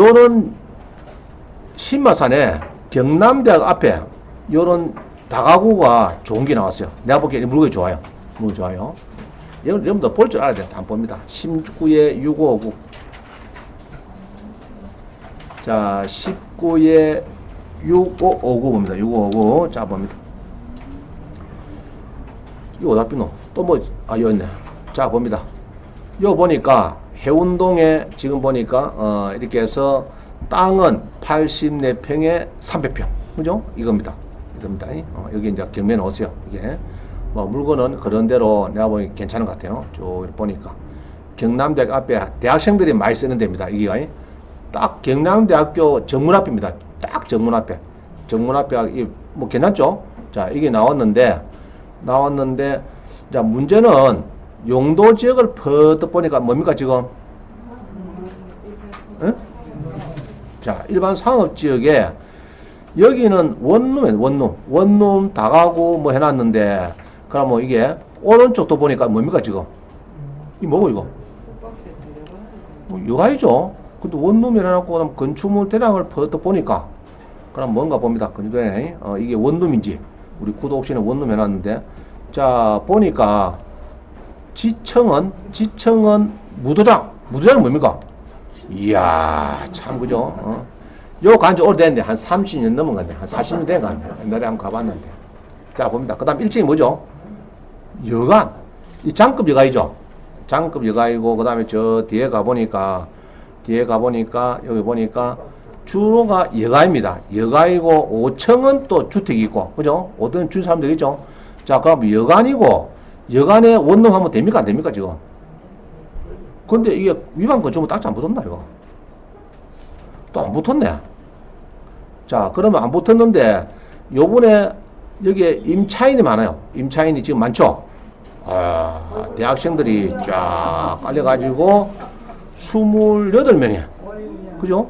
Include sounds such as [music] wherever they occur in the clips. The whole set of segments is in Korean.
요런 신마산에 경남대학 앞에 요런 다가구가 좋은 게 나왔어요. 내가 보기에 이 물건이 좋아요. 물건이 좋아요. 여러분, 여러분도 볼 줄 알아야 돼요. 안 봅니다. 19에 6559. 자, 19에 6559 봅니다. 6559. 자, 봅니다. 이거 어디다 삐노? 또 뭐, 아, 여기 있네. 자, 봅니다. 요 보니까 해운동에 지금 보니까 어, 이렇게 해서 땅은 84평에 300평. 그죠? 이겁니다. 이겁니다. 어, 여기 이제 경매는 오세요. 이게. 뭐 물건은 그런 대로 내가 보기 괜찮은 것 같아요. 쭉 보니까. 경남대학 앞에 대학생들이 많이 쓰는 데입니다. 이게 딱 경남대학교 정문 앞입니다. 딱 정문 앞에. 정문 앞에 이뭐 괜찮죠? 자, 이게 나왔는데 나왔는데 자, 문제는 용도 지역을 퍼뜩 보니까 뭡니까 지금? 응? 자, 일반 상업 지역에 여기는 원룸에 원룸, 원룸 다가구 뭐 해놨는데 그럼 뭐 이게 오른쪽도 보니까 뭡니까 지금? 이 뭐고 이거? 뭐 여가이죠. 근데 원룸이 해놨고 그다음 건축물 대량을 퍼뜩 보니까 그럼 뭔가 봅니다. 건축대 어, 이게 원룸인지 우리 구독 혹시는 원룸 해놨는데 자 보니까 지청은 지청은 무도장 무도장은 뭡니까? 이야 참 그죠? 어? 요 간지 오래됐는데 한 30년 넘은 건데 한 40년 된 건데 옛날에 한번 가봤는데 자 봅니다. 그 다음 1층이 뭐죠? 여관 이 장급 여가이죠. 장급 여가이고 그 다음에 저 뒤에 가보니까 뒤에 가보니까 여기 보니까 주로가 여가입니다. 여가이고 5층은 또 주택이 있고 그죠? 어떤 주 사람들 있죠. 자 그럼 여관이고 여관에 원룸 하면 됩니까 안 됩니까 지금? 근데 이게 위반 건축물 딱지 안 붙었나 이거? 또 안 붙었네. 자 그러면 안 붙었는데 요번에 여기에 임차인이 많아요. 임차인이 지금 많죠? 아, 대학생들이 쫙 깔려가지고 28명이야. 그죠?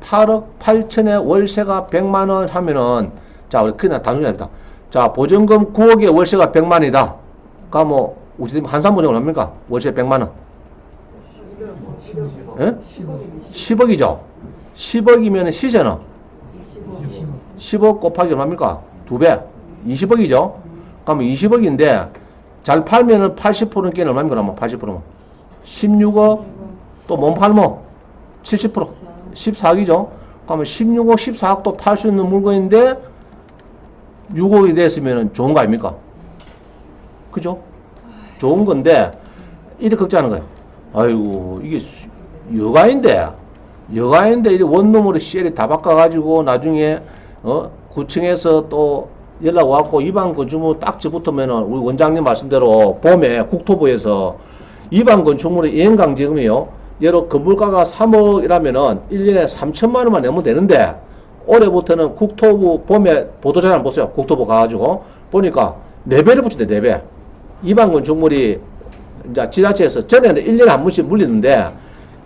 8억 8천에 월세가 100만 원 하면은 자, 우리 그냥 단순히 합니다. 자, 보증금 9억에 월세가 100만이다. 그럼 뭐 우리 집 한산보증은 뭡니까? 월세 100만 원. 예? 10억 이죠. 10억이면 시세는 10억 곱하기 얼마입니까? 두 배. 20억이죠. 그러면 20억인데 잘 팔면은 80%는 깨는 얼마입니까? 그러면 80%면 16억 또 못 팔면 70% 14억이죠. 그러면 16억, 14억도 팔 수 있는 물건인데 6억이 됐으면 좋은 거 아닙니까? 그죠? 좋은 건데 이렇게 걱정하는 거예요. 아이고 이게 수- 여가인데 여가인데 이 원룸으로 CL이 다 바꿔가지고 나중에 어 구청에서 또 연락 왔고 이반 건축물 딱 지 붙으면은 우리 원장님 말씀대로 봄에 국토부에서 이반 건축물의 이행강제금이요. 예로 건물가가 3억이라면은 1년에 3천만 원만 내면 되는데 올해부터는 국토부 봄에 보도자료 보세요. 국토부 가가지고 보니까 4배를 붙인대 4배. 이반 건축물이 이제 지자체에서 전에는 1년에 한 번씩 물리는데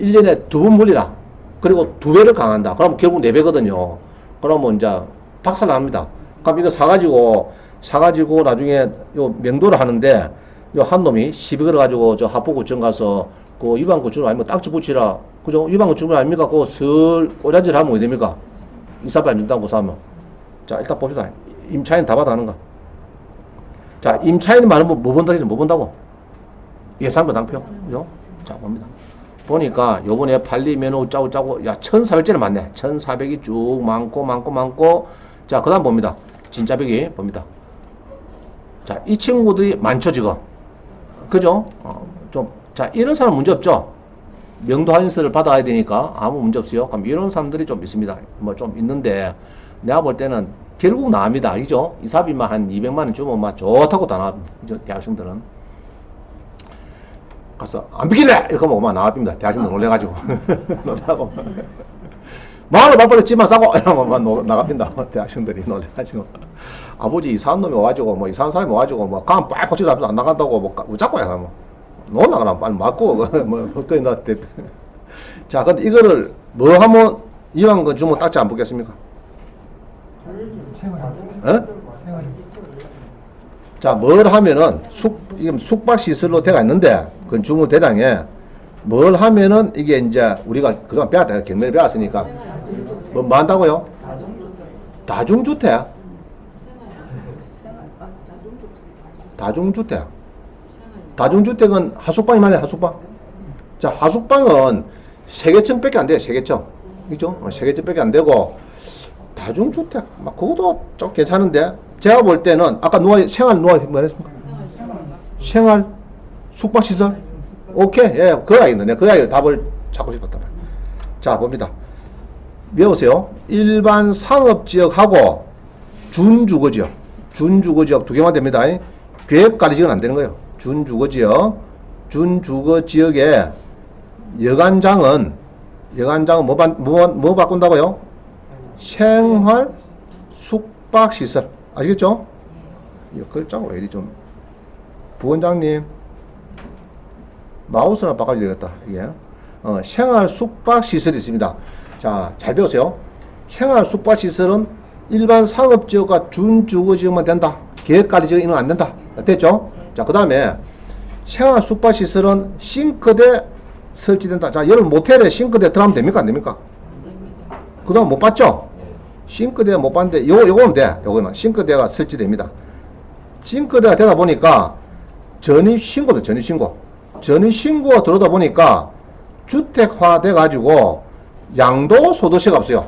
1년에 두 번 물리라. 그리고 두 배를 강한다. 그러면 결국 네 배거든요. 그러면 이제 박살 납니다. 그럼 이거 사가지고 사가지고 나중에 요 명도를 하는데 요 한 놈이 시비 걸어가지고 저 합포구청 가서 그 위반 건축물 아니면 딱지 붙이라. 그죠? 위반 건축물 아닙니까? 그거 슬 꼬자질 하면 어디 됩니까? 이사비 안 준다고 사면. 자, 일단 봅시다. 임차인 다 받아가는 거. 자, 임차인이 많으면 뭐 본다 뭐 본다고? 예상과 당표. 그죠? 자, 봅니다. 보니까 요번에 팔리면 어쩌고 짜고 야 1400개는 많네. 1400이 쭉 많고 많고 많고. 자그 다음 봅니다. 진짜 백이 봅니다. 자 이 친구들이 많죠 지금. 그죠? 어, 좀자 이런 사람 문제 없죠? 명도 할인세를 받아야 되니까 아무 문제 없어요. 그럼 이런 사람들이 좀 있습니다. 뭐 좀 있는데 내가 볼 때는 결국 나옵니다. 알죠? 이사비만 한 200만원 주면 막 좋다고 다 나옵니다 그죠? 대학생들은 가서 안 비길래 이렇게 하면 막 나와봅니다. 대학생들 놀래가지고 [laughs] 놀라고 마을을 맛벌려 집만 싸고 이러면 나갑니다. [laughs] 대학생들이 놀래가지고 아버지 이상한 놈이 와가지고 뭐 이상한 사람이 와가지고 뭐 가면 빨리 고치자 하면서 안 나간다고 뭐, 까- 뭐 자꾸 해가 뭐 놀라가라 빨리 맞고 [laughs] 뭐 거기 나 자, 근데 이거를 뭐 하면 이왕 거 주면 딱지 안 붙겠습니까? 생활. 예? 생활. 자, 뭘 하면은 숙, 이게 숙박 시설로 돼가 있는데, 건축물 대장에 뭘 하면은 이게 이제 우리가 그동안 배웠다. 경매를 배웠으니까. 뭐, 뭐 한다고요? 다중주택. 다중주택. 다중주택은 하숙방이 말이야, 하숙방. 자, 하숙방은 세개층 밖에 안 돼요, 세개층. 그죠? 어, 세개층 밖에 안 되고, 다중주택, 막, 그것도 좀 괜찮은데, 제가 볼 때는, 아까 누가, 생활 누가 말했습니까? 생활, 숙박시설? 오케이, 예, 그 아이는, 내가 그 아이를 답을 찾고 싶었단 말이야. 자, 봅니다. 외우세요. 일반 상업지역하고 준주거지역, 준주거지역 두 개만 됩니다. 계획관리지역은 안 되는 거예요. 준주거지역, 준주거지역에 여관장은 여관장은 뭐, 바, 뭐, 뭐 바꾼다고요? 생활 숙박시설 아시겠죠? 이 글자가 왜 이리 좀 부원장님 마우스나 바꿔야 되겠다. 이게. 어, 생활 숙박 시설이 있습니다. 자 잘 배우세요. 생활 숙박 시설은 일반 상업 지역과 준 주거 지역만 된다. 계획 관리 지역은 안 된다. 됐죠? 자 그 다음에 생활 숙박 시설은 싱크대 설치된다. 자 여러분 모텔에 싱크대 들어가면 됩니까? 안 됩니까? 그동안 못 봤죠? 싱크대 못 봤는데 요, 요거는 돼. 요거는 싱크대가 설치됩니다. 싱크대가 되다 보니까 전입 신고도 전입 신고 전입 신고가 들어오다 보니까 주택화 돼 가지고 양도 소득세가 없어요.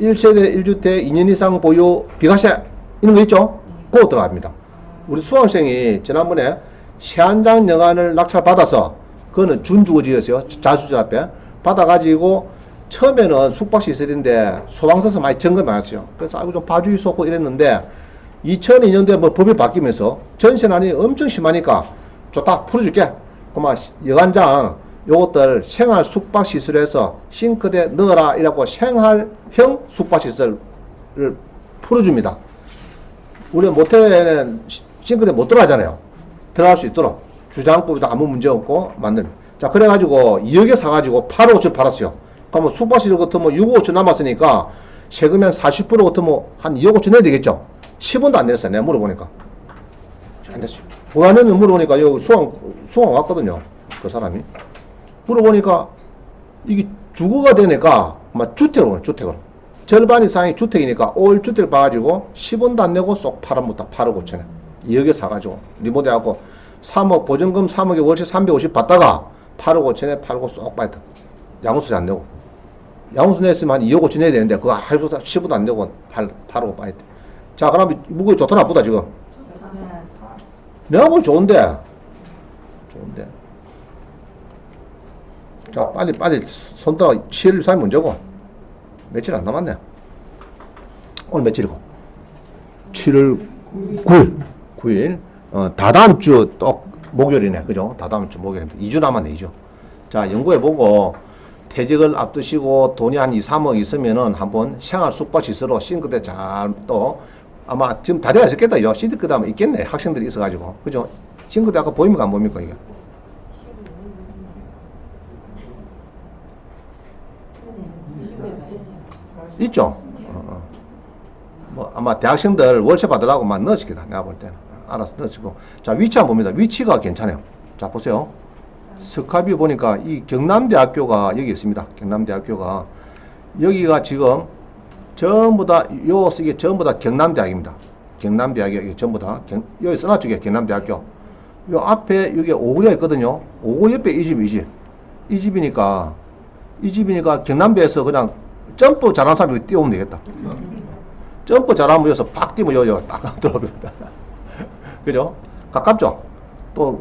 1세대 1주택 2년 이상 보유 비과세 이런 거 있죠? 그거 들어갑니다. 우리 수강생이 지난번에 세한장 영안을 낙찰 받아서 그거는 준주거지였어요. 자수자 앞에. 받아가지고 처음에는 숙박 시설인데 소방서서 많이 점검 많았어요. 그래서 아이고 좀 봐주이소고 이랬는데 2002년도에 뭐 법이 바뀌면서 전세난이 엄청 심하니까 좋다 풀어줄게 그만 여관장 요것들 생활 숙박 시설에서 싱크대 넣어라 이라고 생활형 숙박 시설을 풀어줍니다. 우리 모텔에는 시- 싱크대 못 들어가잖아요. 들어갈 수 있도록. 주장법에도 아무 문제 없고 만들. 자 그래가지고 2억에 사가지고 8억 5천 팔았어요. 그러면 숙박 시설 같으면 6억 5천 남았으니까 세금이 한40% 같으면 한 2억 5천 내야 되겠죠? 10원도 안 냈어요 내가 물어보니까 보안에는 물어보니까 여기 수강 수강 왔거든요. 그 사람이. 물어보니까 이게 주거가 되니까 막 주택으로 주택으로 절반 이상이 주택이니까 5일 주택 봐가지고 10원도 안 내고 쏙 팔아먹다 8억 5천에. 2억에 사가지고 리모델하고 3억 보증금 3억에 월세 350 받다가 8억 5천에 팔고 쏙 빠졌다. 양수세 안 내고. 양수 냈으면 한 2억 5천 내야 되는데 그거 할수 10원도 안 내고 팔, 팔고 빠졌대 자 그럼 무거 좋다 나쁘다 지금 내가 보기 좋은데. 좋은데. 자 빨리 빨리 손들어 7일 3일 문제고. 며칠 안 남았네. 오늘 며칠이고? 7월 9일. 9일. 어, 다다음 주또 목요일이네. 그죠? 다다음 주 목요일입니다. 2주 남았네 2주. 자 연구해보고 퇴직을 앞두시고 돈이 한 2, 3억 있으면은 한번 생활 숙박시설로 싱크대 잘 또 아마 지금 다 되어 있었겠다. 요 시드 다음에 있겠네. 학생들이 있어가지고. 그죠? 싱크대 아까 보입니까? 안 보입니까 이게? 있죠? 어, 어. 뭐 아마 대학생들 월세 받으라고 막 넣으시겠다. 내가 볼 때는. 알아서 넣으시고. 자 위치 한번 봅니다. 위치가 괜찮아요. 자 보세요. 스카비 보니까 이 경남대학교가 여기 있습니다. 경남대학교가. 여기가 지금 전부 다, 요, 이게 전부 다 경남대학입니다. 경남대학이 이게 전부 다, 경, 여기 써놨죠, 이게 경남대학교. 요 앞에, 여기 오구리가 있거든요. 오구리 옆에 이 집이 이 집. 이 집이니까, 이 집이니까 경남대에서 그냥 점프 잘하는 사람이 뛰어오면 되겠다. 점프 잘하면 여기서 팍 뛰면 여기, 딱 들어옵니다. [laughs] 그죠? 가깝죠? 또,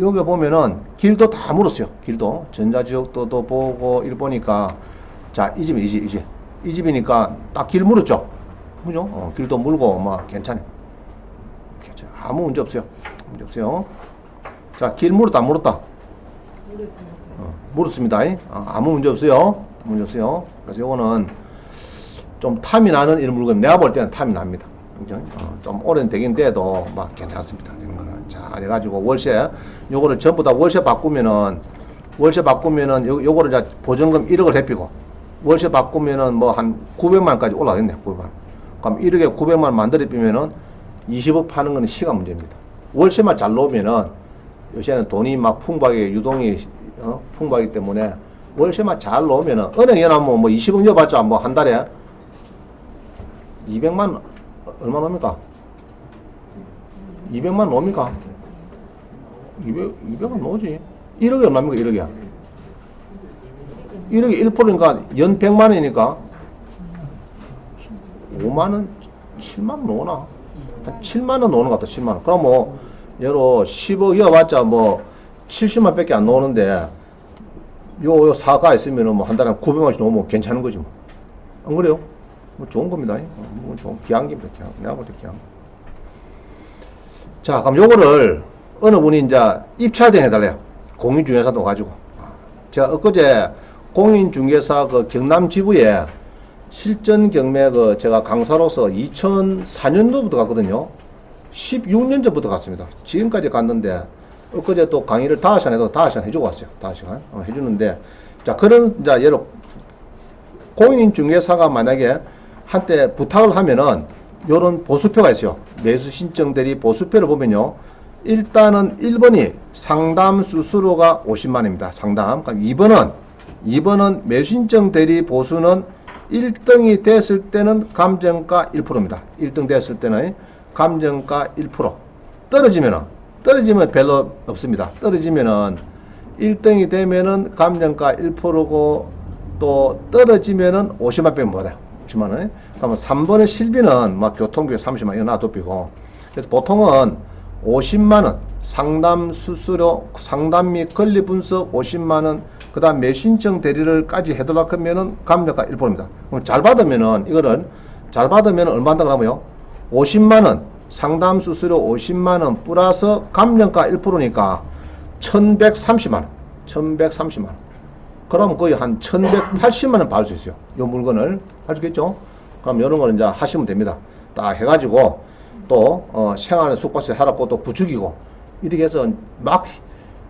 여기 보면은 길도 다 물었어요. 길도. 전자지역도 또 보고, 일 보니까. 자, 이 집이 이 집, 이 집. 이 집이니까 딱 길 물었죠. 그죠? 어, 길도 물고 막 괜찮아. 괜찮아. 아무 문제 없어요. 문제 없어요. 자, 길 물었다, 안 물었다. 어, 물었습니다. 이. 어, 아무 문제 없어요. 문제 없어요. 그래서 요거는 좀 탐이 나는 이런 물건 내가 볼 때는 탐이 납니다. 그죠? 어, 좀 오랜 되긴데도 막 괜찮습니다. 이런 거는. 자, 해가지고 월세 요거를 전부 다 월세 바꾸면은 월세 바꾸면은 요, 요거를 이제 보증금 1억을 해피고 월세 바꾸면은 뭐 한 900만까지 올라가겠네, 900만. 그럼 1억에 900만 만들어 비면은 20억 파는 거는 시간 문제입니다. 월세만 잘 놓으면은 요새는 돈이 막 풍부하게 유동이 어? 풍부하기 때문에 월세만 잘 놓으면은 은행에 넣으면 뭐 20억 넣어봤자 뭐 한 달에 200만 얼마 놉니까? 200만 놉니까? 200, 200은 넣지 1억이 얼마입니까 1억이야 1억이 1%니까 연 100만 원이니까 5만 원, 7만 원 오나? 한 7만 원 오는 것 같아, 7만 원. 그럼 뭐, 예로 10억 이어봤자 뭐, 70만 밖에 안 나오는데, 요, 요 사가 있으면은 뭐, 한 달에 900만원씩 넘으면 괜찮은 거지 뭐. 안 그래요? 뭐, 좋은 겁니다. 어, 뭐, 좋은, 기한기입니다, 기한. 내가 볼때 기한. 자, 그럼 요거를, 어느 분이 이제 입찰 등 해달래요. 공인중개사도 가지고. 제가 엊그제 공인중개사 그 경남 지부에 실전 경매 그 제가 강사로서 2004년도부터 갔거든요. 16년 전부터 갔습니다. 지금까지 갔는데 엊그제 또 강의를 다섯 시간 해도 다섯 시간 해주고 왔어요. 다섯 시간 어, 해주는데 자 그런 자 예로 공인 중개사가 만약에 한때 부탁을 하면은 요런 보수표가 있어요. 매수 신청 대리 보수표를 보면요. 일단은 1번이 상담 수수료가 50만입니다. 상담. 그럼 2번은 2번은 매수 신청 대리 보수는 1등이 됐을 때는 감정가 1%입니다. 1등 됐을 때는 감정가 1%. 떨어지면은 떨어지면 별로 없습니다. 떨어지면은 1등이 되면은 감정가 1%고 또 떨어지면은 50만 빼면 뭐다? 50만 원. 그러면 3번의 실비는 막 교통비 30만 원 이거 놔두비고 그래서 보통은 50만 원 상담 수수료 상담 및 권리 분석 50만 원 그 다음 매신청 대리를까지 해달라 하면은 감정가 1%입니다. 그럼 잘 받으면은 이거를 잘 받으면 얼마 한다 그러면요? 50만 원 상담 수수료 50만 원 플러스 감정가 1%니까 1130만 원. 1130만 원. 그럼 거의 한 1180만 원 받을 수 있어요. 이 물건을 할 수 있겠죠? 그럼 이런 거는 이제 하시면 됩니다. 딱 해가지고 또 어, 생활 숙박세 하라고 또 부추기고 이렇게 해서 막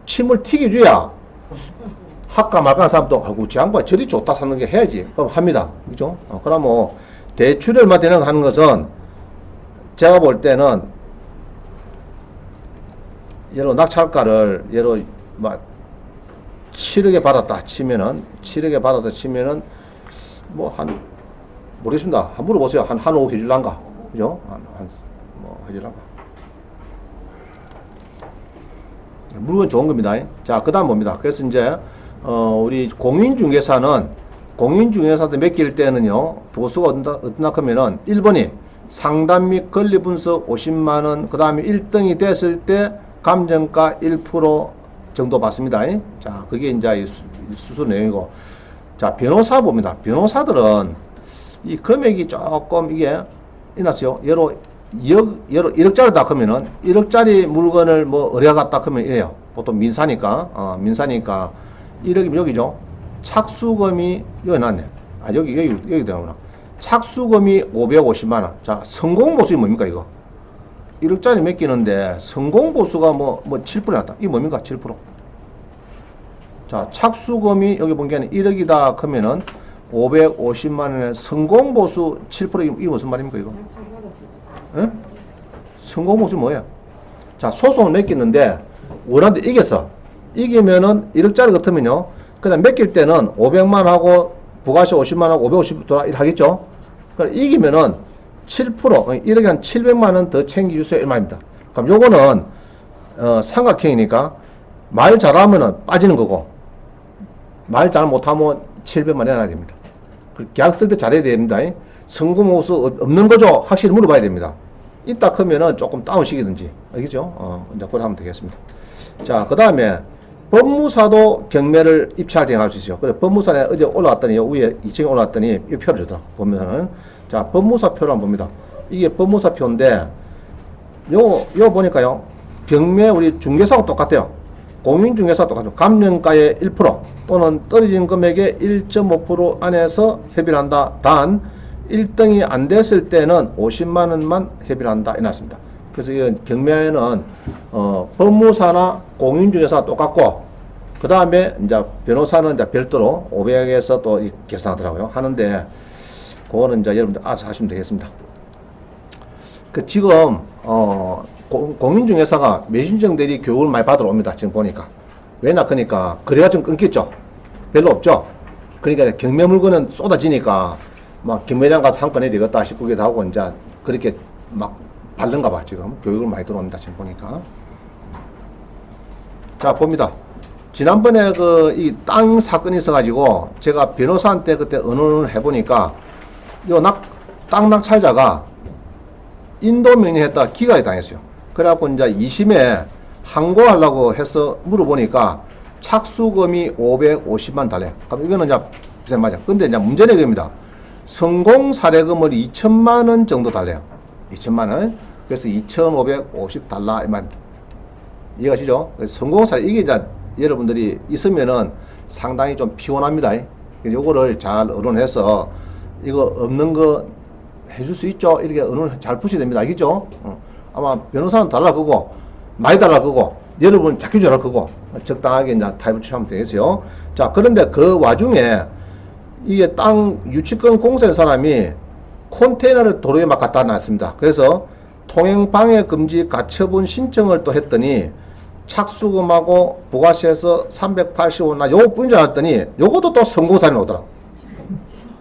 침을 튀겨줘야 할까 말까 하는 사람도 아이고 제 양반 저리 좋다 사는 게 해야지. 그럼 합니다. 그죠? 어, 그럼 뭐 대출을만 되는 거 하는 것은 제가 볼 때는 예로 낙찰가를 예로 막 7억에 받았다 치면은 7억에 받았다 치면은 뭐 한 모르겠습니다. 한 물어보세요. 한 한 5억 해줄란가? 그죠? 한한뭐 해줄란가? 물건 좋은 겁니다. 자, 그 다음 봅니다. 그래서 이제, 어, 우리 공인중개사는, 공인중개사한테 맡길 때는요, 보수가 하면은, 1번이 상담 및 권리 분석 50만원, 그 다음에 1등이 됐을 때 감정가 1% 정도 받습니다. 자, 그게 이제 수수 내용이고. 자, 변호사 봅니다. 변호사들은 이 금액이 조금 이게, 이났어요. 예로 2억, 예로 1억짜리다 하면은 1억짜리 물건을 뭐딱 하면 이래요. 보통 민사니까, 어, 민사니까 1억이면 여기죠. 착수금이 여기 났네. 아, 여기, 여기, 여기 되는구나. 착수금이 550만 원. 자, 성공 보수이 뭡니까, 이거? 1억짜리 맡기는데 성공 보수가 뭐, 뭐 7% 났다. 이게 뭡니까, 7%? 자, 착수금이 여기 본 게 아니라 1억이다 하면은 550만원에 성공 보수 7% 이게 무슨 말입니까, 이거? 예? 성공 보수 뭐예요? 자, 소송을 맡겼는데, 원한테 이겼어. 이기면은 1억짜리 같으면요. 그냥 맡길 때는 500만 하고, 부가세 50만 하고 550 돌아, 일 하겠죠? 그럼 이기면은 7%, 1억에 한 700만 원 더 챙겨주세요. 이 말입니다. 그럼 요거는, 어, 삼각형이니까, 말 잘하면은 빠지는 거고, 말 잘 못하면 700만 내놔야 됩니다. 그 계약 쓸 때 잘해야 됩니다. 성공 호수 없- 없는 거죠? 확실히 물어봐야 됩니다. 있다 크면은 조금 다운시키든지. 알겠죠? 어, 이제 그걸 하면 되겠습니다. 자, 그 다음에 법무사도 경매를 입찰 대행할 수 있어요. 그래서 법무사에 어제 올라왔더니, 요 위에 2층에 올라왔더니 이 표를 주더라. 법무사는. 자, 법무사 표를 한번 봅니다. 이게 법무사 표인데, 요, 요 보니까요. 경매 우리 중개사하고 똑같아요. 공인중개사 똑같아요. 감정가의 1% 또는 떨어진 금액의 1.5% 안에서 협의를 한다. 단 1등이 안 됐을 때는 50만 원만 협의를 한다. 이났습니다. 그래서 이 경매에는 어, 법무사나 공인중개사 똑같고 그 다음에 이제 변호사는 이제 별도로 500에서 또이 계산하더라고요. 하는데 그거는 이제 여러분들 알아서 하시면 되겠습니다. 그 지금 어 공, 공인중개사가 매진정대리 교육을 많이 받으러 옵니다. 지금 보니까. 왜냐, 그러니까 거래가 좀 끊겼죠. 별로 없죠. 그러니까 경매 물건은 쏟아지니까 막 경매장 가서 한건 해야 되겠다 싶기도 하고 이제 그렇게 막 받는가 봐 지금 교육을 많이 들어옵니다 지금 보니까 자 봅니다 지난번에 그 이 땅 사건이 있어가지고 제가 변호사한테 그때 의논을 해보니까 요낙땅 낙찰자가 인도 명령했다 기각이 당했어요 그래갖고 이제 2심에 항고하려고 해서 물어보니까 착수금이 550만 달래. 그럼 이거는 이제 비싼 맞아. 근데 이제 문제는 이겁니다. 성공 사례금을 2천만 원 정도 달래요. 2천만 원. 그래서 2,550 달러 이만 이해가시죠? 성공 사례 이게 이제 여러분들이 있으면은 상당히 좀 피곤합니다. 요거를 잘 의논해서 이거 없는 거 해줄 수 있죠? 이렇게 의논을 잘 푸셔야 됩니다. 알겠죠? 어. 아마 변호사는 달라 그거 많이 달라 그거 여러분 잡기 잘할 거고 적당하게 이제 타입을 취하면 되겠어요. 자 그런데 그 와중에 이게 땅 유치권 공사한 사람이 컨테이너를 도로에 막 갖다 놨습니다. 그래서 통행 방해 금지 가처분 신청을 또 했더니 착수금하고 부가세에서 385나 요거 뿐인 줄 알았더니 요것도 또 선고사에 오더라.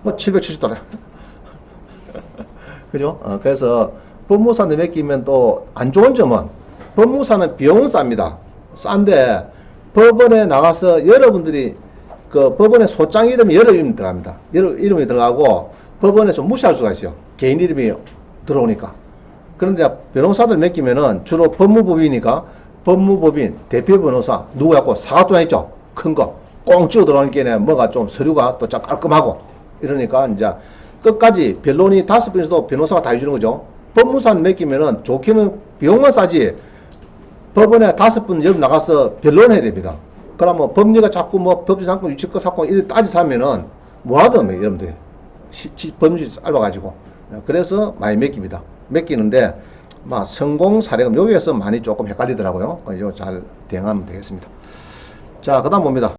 뭐 770달러. [laughs] 그죠? 어, 그래서 법무사한테 맡기면 또 안 좋은 점은 법무사는 비용은 쌉니다. 싼데 법원에 나가서 여러분들이 그 법원에 소장 이름이 여러 이름이 들어갑니다. 여러 이름이 들어가고 법원에서 무시할 수가 있어요. 개인 이름이 들어오니까. 그런데 변호사들 맡기면은 주로 법무법이니까 법무법인 대표 변호사 누구 갖고 사과도 있죠. 큰 거. 꽁 찍어 들어오니까 뭐가 좀 서류가 또 좀 깔끔하고 이러니까 이제 끝까지 변론이 다섯 번에서도 변호사가 다 해주는 거죠. 법무사는 맡기면은 좋게는 비용만 싸지 법원에 다섯 분 여기 나가서 변론해야 됩니다. 그러면 법리가 자꾸 뭐 법지 사건, 유치권 사건 이렇게 따지서 하면은 뭐하든 여러분들 시- 지- 법률이 짧아가지고 그래서 많이 맡깁니다. 맡기는데 막 성공 사례금 여기에서 많이 조금 헷갈리더라고요. 이거 잘 대응하면 되겠습니다. 자, 그다음 봅니다.